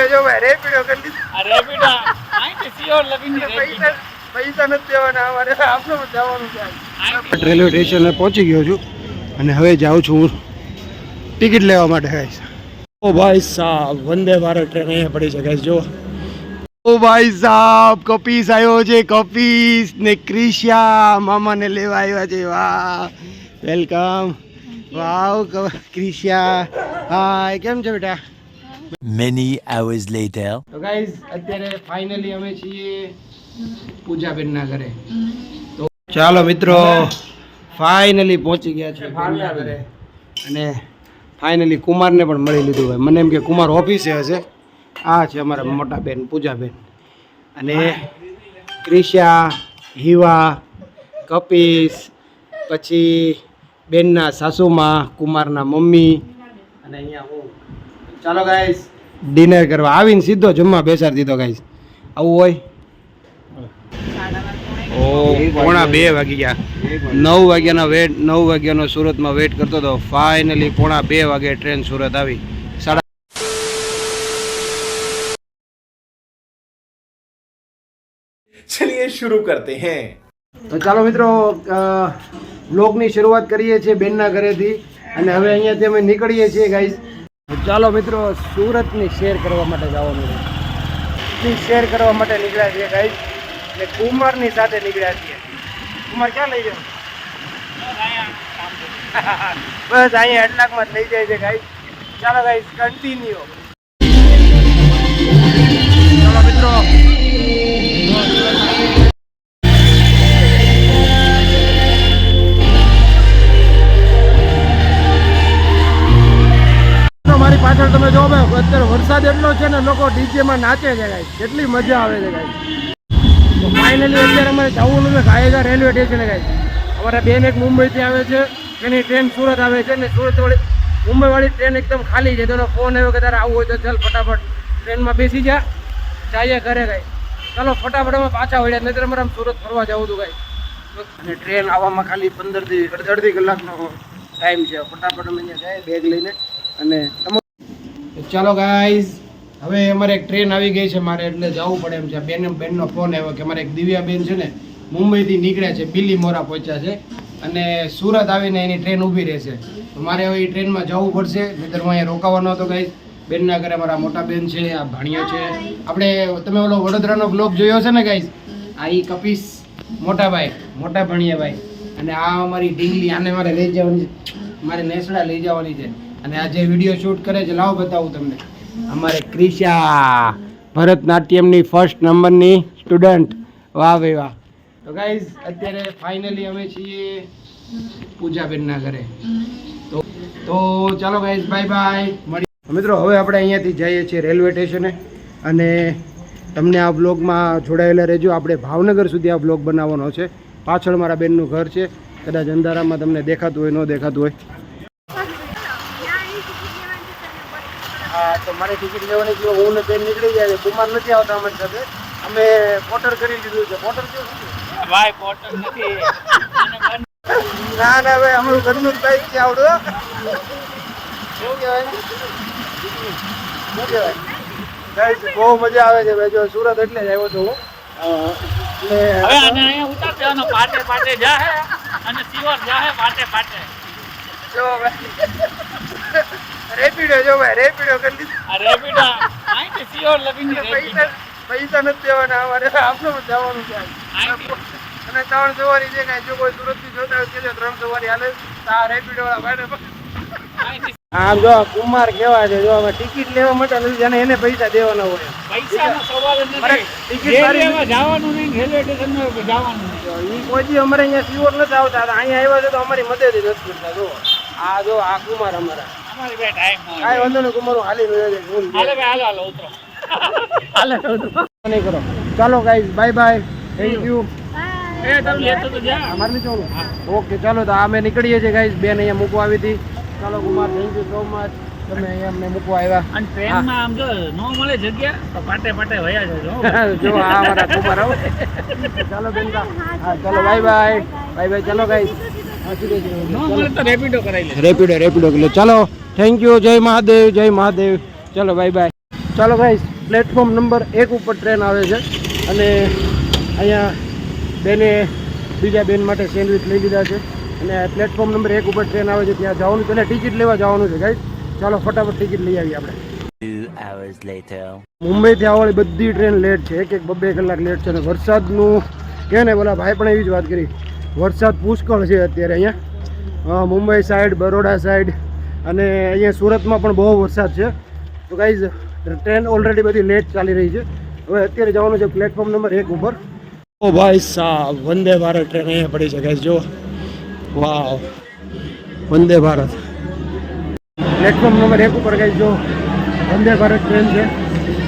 રેપિડો જો ભાઈ રેપિડો કરી દીધો. આ રેપિડો અહીંથી સિયોર લગીને પૈસા પૈસા નથી દેવાના અમારે આપણે જવાનું છે. રેલવે સ્ટેશને પહોંચી ગયો છું અને હવે જાઉં છું હું ટિકિટ લેવા માટે ગાઈસ ઓ ભાઈ સાહેબ વંદે ભારત ટ્રેન અહીંયા પડી છે ગાઈસ જો ઓ ભાઈ સાહેબ કપીસ આવ્યો છે કપીસ ને ક્રિશિયા મામાને લેવા આવ્યા છે વાહ. વેલકમ વાવ ક્રિશિયા. હાય કેમ છે બેટા? Many hours later. તો ગાઈઝ અત્યારે ફાઇનલી અમે છીએ પૂજાબેનના ઘરે. તો ચાલો મિત્રો ફાઇનલી પહોંચી ગયા છે ઘરે. અને ફાઇનલી કુમારને પણ મળી લીધું હોય. મને એમ કે કુમાર ઓફિસે હશે. આ છે અમારા મોટા બેન, પૂજાબેન. અને ક્રિશા, હિવા કપીસ પછી બેનના સાસુમાં, કુમારના મમ્મી, અને અહીંયા હું ચાલો ગાઈસ ડિનર કરવા આવીને સીધો જમવા બેસાડી દીધો ગાઈસ આવું હોય. ઓ પોણા બે વાગી ગયા. નવ વાગ્યાનો વેટ નવ વાગ્યાનો સુરતમાં વેટ કરતો હતો. ફાઇનલી પોણા બે વાગે ટ્રેન સુરત આવી. સાડા શરૂ કરતે હૈ. તો ચાલો મિત્રો બ્લોગની શરૂઆત કરીએ છીએ બેનના ઘરેથી. અને હવે અહીંયાથી અમે નીકળીએ છીએ ગાઈઝ ચાલો મિત્રો, સુરતની શેર કરવા માટે જવાનું છે. શેર કરવા માટે નીકળ્યા છીએ ગાઈસ એટલે કુમારની સાથે નીકળ્યા છીએ. કુમાર, ક્યાં લઈ જાય બસ અહીંયા એટલાકમાં જ લઈ જાય છે ગાઈસ ચાલો ગાઈસ કન્ટિન્યુ ચાલો મિત્રો તો મારી પાછળ તમે જો અત્યારે વરસાદ એટલો છે ને લોકો ડીજેમાં નાચે છે ગાઈ કેટલી મજા આવે છે ગાઈ ફાઇનલી અત્યારે અમારે જવું નથી, ગાયગા રેલવે સ્ટેશને ગાઈ અમારા બેન એક મુંબઈથી આવે છે, એની ટ્રેન સુરત આવે છે ને સુરત વાળી મુંબઈવાળી ટ્રેન એકદમ ખાલી છે. તેનો ફોન આવ્યો કે તારે આવું હોય તો ચાલ ફટાફટ ટ્રેનમાં બેસી જા જઈએ ઘરે ગાઈ ચાલો ફટાફટ અમે પાછા વળ્યા નહીં અમારે આમ સુરત ફરવા જવું હતું ગાઈ અને ટ્રેન આવવામાં ખાલી પંદરથી અડધી કલાકનો ટાઈમ છે. ફટાફટ અમે અહીંયા જાય બેગ લઈને અને ચાલો ગાઈઝ હવે અમારે એક ટ્રેન આવી ગઈ છે મારે એટલે જવું પડે એમ છે. બેન બેનનો ફોન આવ્યો કે મારે એક દિવ્યાબેન છે ને, મુંબઈથી નીકળ્યા છે બિલી મોરા પહોંચ્યા છે. અને સુરત આવીને એની ટ્રેન ઊભી રહેશે. તો મારે હવે એ ટ્રેનમાં જવું પડશે, નહીતર હું અહીંયા રોકાવાનો હતો ગાઈઝ બેનના ઘરે મારા મોટા બેન છે, આ ભાણિયા છે. આપણે, તમે ઓલો વડોદરાનો બ્લોગ જોયો છે ને ગાઈઝ આ એ કપીસ મોટા ભાઈ મોટા ભાણિયા ભાઈ અને આ અમારી ઢીંગલી, આને મારે લઈ જવાની છે. મારે નેસડા લઈ જવાની છે. અને આ જે વીડિયો શૂટ કરે છે, લાવો બતાવું તમને. અમારે ક્રિશા ભરતનાટ્યમની ફર્સ્ટ નંબરની સ્ટુડન્ટ વાહ ભાઈ વાહ. તો ગાઈઝ અત્યારે ફાઇનલી અમે છીએ પૂજાબેનના ઘરે. તો તો ચાલો ગાઈઝ બાય બાય મળી મિત્રો, હવે આપણે અહીંયાથી જઈએ છીએ રેલવે સ્ટેશને અને તમને આ બ્લોગમાં જોડાયેલા રહેજો. આપણે ભાવનગર સુધી આ બ્લોગ બનાવવાનો છે. પાછળ મારા બેનનું ઘર છે. કદાચ અંધારામાં તમને દેખાતું હોય, ન દેખાતું હોય. મારે ટિકિટ લેવાની જો હું ને બેન નીકળી જાય કુમાર નથી આવતા અમારી સાથે. અમે પોટર કરી દીધું છે. પોટર કેવું છે? ભાઈ પોટર નથી. ના ના ભાઈ અમારું ઘરનું બાઈક છે આવડું શું કહેવાય? શું કહેવાય? બહુ મજા આવે છે ભાઈ. જો સુરત એટલે જ આવ્યો છું હું. અ, હવે આને અહીંયા ઉતાર દેવાનો. પાટે પાટે જાહે. અને સિયોર જાહે પાટે પાટે જો રેપિડો જો ભાઈ રેપિડો કરી દીધું. આ રેપિડો અહીંથી સિયોર લગીને પૈસા પૈસા નથી દેવાના અમારે આપણે જવાનું છે અને ત્રણ સવારી છે કાંઈ જો કોઈ સુરતથી જોતા હોય કે ત્રણ સવારી હાલે. તો આ રેપિડો વાળા ભાઈને આમ જો કુમાર કેવા છે જો અમે ટિકિટ લેવા માટે નથી જાણે એને પૈસા દેવાના હોય. પૈસાનો સવાલ જ નથી. ટિકિટ રેલવેમાં જવાનું નહીં રેલવે સ્ટેશનમાં જવાનું નહીં. ઈ કોઈ અમારે અહીંયા સિયોર નથી આવતા. અહીંયા આવ્યા છે તો અમારી મદદ જ નથી કરતા જો. આ જો આ કુમાર અમારા. અમારી બે ટાઈમ કાંઈ વાંધો નહીં કુમાર હાલી રહ્યો હાલે ભાઈ હાલો હાલો ઉતરો. હાલે ઉતરો. નહીં કરો ચાલો guys bye bye thank you એ તમે લેતો તો જા. અમારે નહીં ઓકે ચાલો તો અમે નીકળીએ છીએ ગાઈઝ બેન અહીંયા મૂકવા આવી હતી. ચાલો Kumar thank you so much તમે અહીંયા અમને મૂકવા આવ્યા. અને ટ્રેનમાં આમ જો નો મળે જગ્યા તો પાટે પાટે વયા જજો જો આ અમારા કુમાર આવો. ચાલો બેન હા ચાલો બાય બાય બાય બાય ચાલો ગાઈઝ રેપિડો રેપિડો રેપિડો ચાલો થેન્ક યુ જય મહાદેવ જય મહાદેવ. ચલો બાય બાય ચાલો ભાઈ પ્લેટફોર્મ નંબર એક ઉપર ટ્રેન આવે છે. અને અહીંયા બેને બીજા બેન માટે સેન્ડવિચ લઈ લીધા છે. અને પ્લેટફોર્મ નંબર એક ઉપર ટ્રેન આવે છે ત્યાં જવાનું પહેલાં ટિકિટ લેવા જવાનું છે ગાઈડ ચાલો ફટાફટ ટિકિટ લઈ આવીએ આપણે. Two hours later. મુંબઈથી આવવાની બધી ટ્રેન લેટ છે. એક એક બબે કલાક લેટ છે. અને વરસાદનું કહે ને બોલા ભાઈ પણ એવી જ વાત કરી. વરસાદ પુષ્કળ છે અત્યારે અહીંયા. મુંબઈ સાઈડ બરોડા સાઈડ અને અહીંયા સુરતમાં પણ બહુ વરસાદ છે. તો ગાઈઝ ટ્રેન ઓલરેડી બધી લેટ ચાલી રહી છે. હવે અત્યારે જવાનું છે પ્લેટફોર્મ નંબર એક ઉપર. ઓ ભાઈ સાહેબ વંદે ભારત ટ્રેન અહીંયા પડી છે ગાઈઝ જો wow Vande Bharat. Platform number એક ઉપર ગાઈઝ જો વંદે ભારત ટ્રેન છે.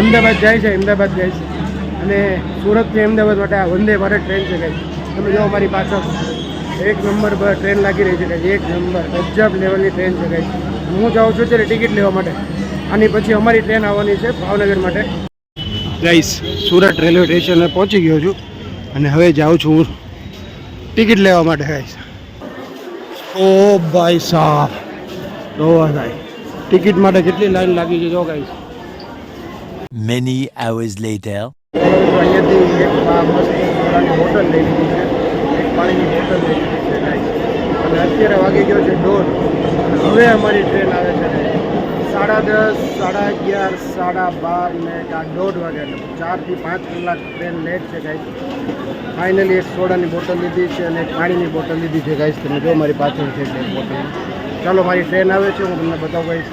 અમદાવાદ જાય છે અમદાવાદ જાય છે. અને સુરતથી અમદાવાદ માટે આ વંદે ભારત ટ્રેન છે ગાઈઝ તમે જો અમારી પાછળ એક નંબર પર ટ્રેન લાગી રહી છે કે એક નંબર. અજબ લેવલની ટ્રેન છે ગાઈઝ હું જાઉં છું ત્યારે ટિકિટ લેવા માટે. આની પછી અમારી ટ્રેન આવવાની છે ભાવનગર માટે. ગાઈસ સુરત રેલવે સ્ટેશને પહોંચી ગયો છું અને હવે જાઉં છું હું ટિકિટ લેવા માટે ગાઈસ ઓ ભાઈ સાહેબ. જોવા ભાઈ. ટિકિટ માટે કેટલી લાઈન લાગી છે જો ગાઈસ મેની hours લેટર અહીંયાથી એક મસ્ત હોટલ લઈ લીધી પાણીની બોટલ લઈ લીધી છે અને અત્યારે વાગી ગયો છે દોઢ. હવે અમારી ટ્રેન આવે છે સાડા દસ, સાડા અગિયાર, સાડા બાર ને આ દોઢ વાગ્યા ચારથી પાંચ કલાક ટ્રેન લેટ છે ગાઈસ ફાઇનલી એક સોડાની બોટલ લીધી છે અને પાણીની બોટલ લીધી છે ગાઈસ તમે જો મારી પાછળ છે એક બોટલ. ચાલો, મારી ટ્રેન આવે છે, હું તમને બતાવું ગાઈસ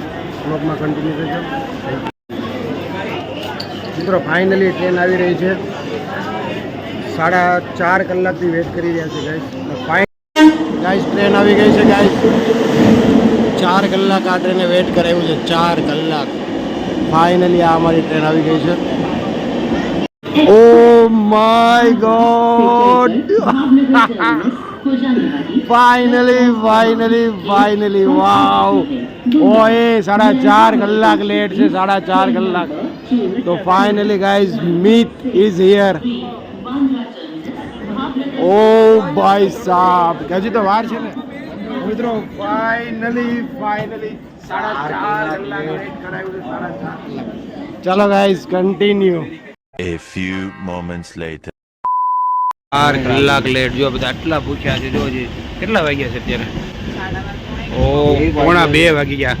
બ્લોગમાં કન્ટિન્યુ કરજો. મિત્રો ફાઇનલી ટ્રેન આવી રહી છે. સાડા ચાર કલાકથી વેટ કરી રહ્યા છે ગાઈસ ફાઇન ગાઈસ ટ્રેન આવી ગઈ છે ગાઈસ ચાર કલાક આ ટ્રેને વેટ કરાવ્યું છે ચાર કલાક ફાઇનલી આ અમારી ટ્રેન આવી ગઈ છે ઓ my god finally finally finally wow ઓએ સાડા ચાર કલાક લેટ છે સાડા ચાર કલાક તો finally guys Meet is here ઓ ભાઈ સાહેબ હજી તો વાર છે ને? મિત્રો ફાઇનલી ફાઇનલી સાડા ચાર કલાક વેઇટ સાડા ચાર ચાલો guys continue a few moments later ચાર કલાક લેટ જો બધા આટલા પૂછ્યા છે જોજે કેટલા વાગ્યા છે અત્યારે? ઓ પોણા બે વાગી ગયા.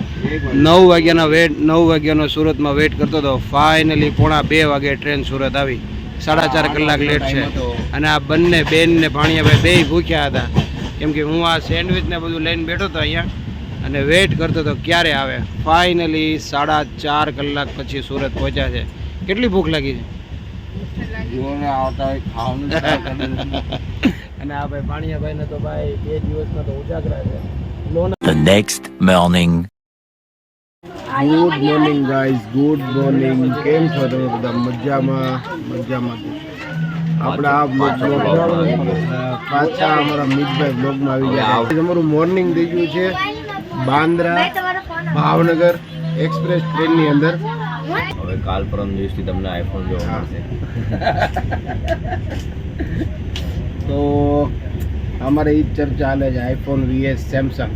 નવ વાગ્યાનો વેટ નવ વાગ્યાનો સુરતમાં વેટ કરતો હતો. ફાઇનલી પોણા બે વાગે ટ્રેન સુરત આવી. સાડા ચાર કલાક લેટ છે. અને આ બંને બેન ને ભાણિયાભાઈ બે ભૂખ્યા હતા. કેમ કે હું આ સેન્ડવિચ ને બધું લઈને બેઠો હતો અહીંયા. અને વેટ કરતો હતો ક્યારે આવે. ફાઇનલી સાડા ચાર કલાક પછી સુરત પહોંચ્યા છે. કેટલી ભૂખ લાગી છે? અને આ ભાઈ પાણીયાભાઈ ને તો ભાઈ બે દિવસના તો ઉજાગરા છે. The next morning. Good morning guys good morning કેમ છો તમે બધા? મજામાં? મજામાં આપણે આ પાછા અમારા મિતભાઈ બ્લોગમાં આવી ગયા તમારું મોર્નિંગ થઈ ગયું છે બાંદ્રા ભાવનગર એક્સપ્રેસ ટ્રેનની અંદર. હવે કાલ પરમ દિવસથી તમને આઈફોન જોવા મળશે. તો અમારે એ ચર્ચા ચાલે છે આઈફોન વીએસ સેમસંગ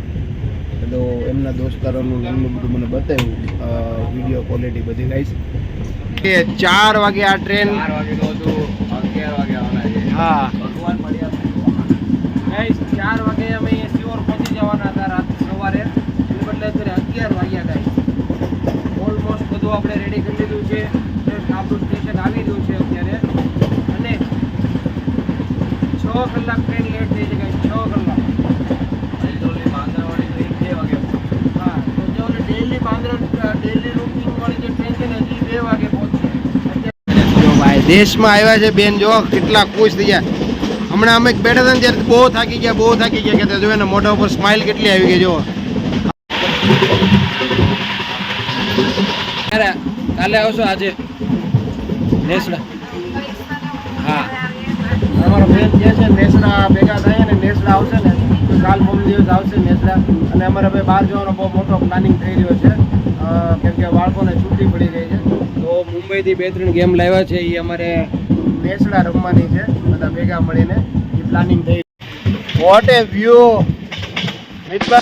તો એમના દોસ્તારોનું એમનું બધું મને બતાવ્યું. વીડિયો ક્વોલિટી બધી ગાઈશ કે ચાર વાગે આ ટ્રેન હા. ગાઈસ ચાર વાગે અમે અહીંયા સિયોર પહોંચી જવાના હતા રાત સવારે. એટલે બદલે અત્યારે અગિયાર વાગ્યા ગાઈસ ઓલમોસ્ટ બધું આપણે રેડી કરી લીધું છે. આપણું સ્ટેશન આવી રહ્યું છે અત્યારે. અને છ કલાક ટ્રેન લેટ થઈ છે ગાઈસ છ કલાક હા તો જે ઓલી ડેલી બાંદ્રા ડેલી રૂટિંગ વાળી જે ટ્રેન છે ને હજી બે વાગે પહોંચશે જો ભાઈ દેશમાં આવ્યા છે બેન જો કેટલા ખુશ થઈ ગયા. હમણાં અમે બેઠા હતા ને ત્યારે બહુ થાકી ગયા બહુ થાકી ગયા કહેતા જો ને મોઢા ઉપર સ્માઇલ કેટલી આવી ગઈ જો. કાલે આવશો આજે. નેસડા. હા. અમારો બેન જે છે નેસડા ભેગા થાય ને નેસડા આવશે ને તો કાલ પરમ દિવસ આવશે નેસડા. અને અમારે હવે બહાર જવાનો બહુ મોટો પ્લાનિંગ થઈ રહ્યો છે. કેમ કે બાળકોને છૂટી પડી ગઈ છે. તો મુંબઈથી બે ત્રણ ગેમ લાવ્યા છે એ અમારે નેસડા રમવાની છે, બધા ભેગા મળીને એ પ્લાનિંગ થઈ. વોટ એ વ્યૂ મિત્ર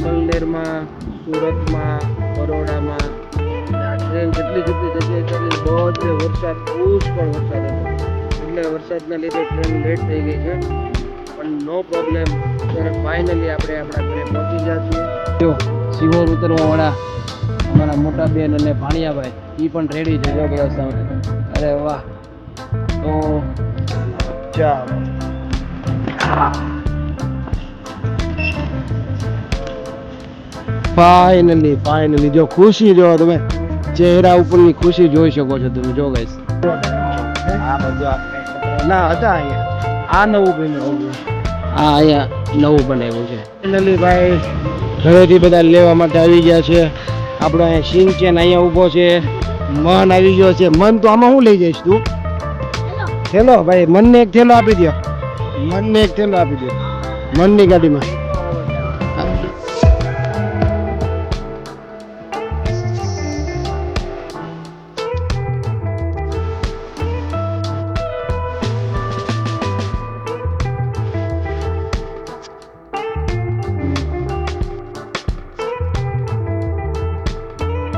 સુરતમાં, બરોડામાં ટ્રેન જેટલી જેટલી જગ્યાએ ચાલી, બધે વરસાદ પુષ્કળ વરસાદ હતો. એટલે વરસાદના લીધે ટ્રેન લેટ થઈ ગઈ છે. પણ નો પ્રોબ્લેમ ત્યારે ફાઇનલી આપણે આપણા ઘરે પહોંચી જઈએ જો સિહોર ઉતરવા વાળા, અમારા મોટા બેન અને ભાણિયાભાઈ એ પણ રેડી છે. જો, બધા સામે. અરે વાહ. તો ચાલો ફાઇનલી ફાઇનલી જો ખુશી જો તમે ચહેરા ઉપરની ખુશી જોઈ શકો છો તમે જો ગાઈસ ના હતા અહીંયા. આ નવું બન્યું આ અહીંયા નવું બનાવ્યું છે. ફાઇનલી ભાઈ ઘરેથી બધા લેવા માટે આવી ગયા છે. આપણો અહીંયા સિંગ ચેન અહીંયા ઊભો છે. મન આવી ગયો છે. મન તો આમાં શું લઈ જઈશ તું? થેલો ભાઈ મનને એક થેલો આપી દો મનને એક થેલો આપી દો મનની ગાડીમાં.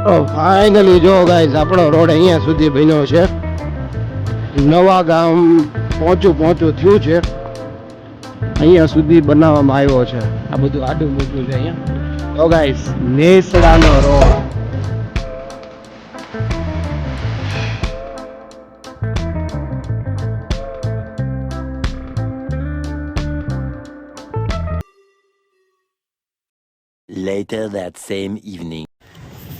ફાઇનલી જો ગાઈઝ આપણો રોડ અહીંયા સુધી બન્યો છે. નવા ગામ પહોંચું પહોંચું થયું છે. અહીંયા સુધી બનાવવામાં આવ્યો છે. આ બધું આડું મૂક્યું છે અહીંયા. તો guys નેસડાનો road. Later that same evening.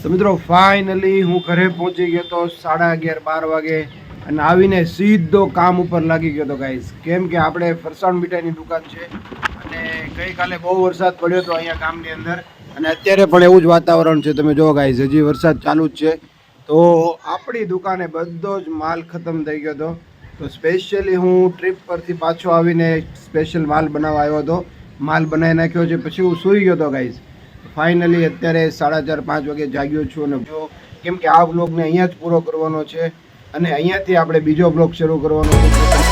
તો મિત્રો ફાઇનલી હું ઘરે પહોંચી ગયો તો સાડા અગિયાર, બાર વાગે અને આવીને સીધો કામ ઉપર લાગી ગયો તો ગાઈઝ કેમ કે આપણે ફરસાણ મીઠાઈની દુકાન છે અને ગઈકાલે બહુ વરસાદ પડ્યો હતો અહીંયા ગામની અંદર. અને અત્યારે પણ એવું જ વાતાવરણ છે. તમે જો ગાઈઝ હજી વરસાદ ચાલુ જ છે. તો આપણી દુકાને બધો જ માલ ખતમ થઈ ગયો હતો. તો સ્પેશિયલી હું ટ્રીપ પરથી પાછો આવીને સ્પેશિયલ માલ બનાવવા આવ્યો હતો. માલ બનાવી નાખ્યો છે. પછી હું સૂઈ ગયો હતો ગાઈઝ ફાઇનલી અત્યારે સાડા ચાર, પાંચ વાગે જાગ્યો છું અને જો કેમ કે આ બ્લોગને અહીંયા જ પૂરો કરવાનો છે અને અહીંયાથી આપણે બીજો બ્લોગ શરૂ કરવાનો છે.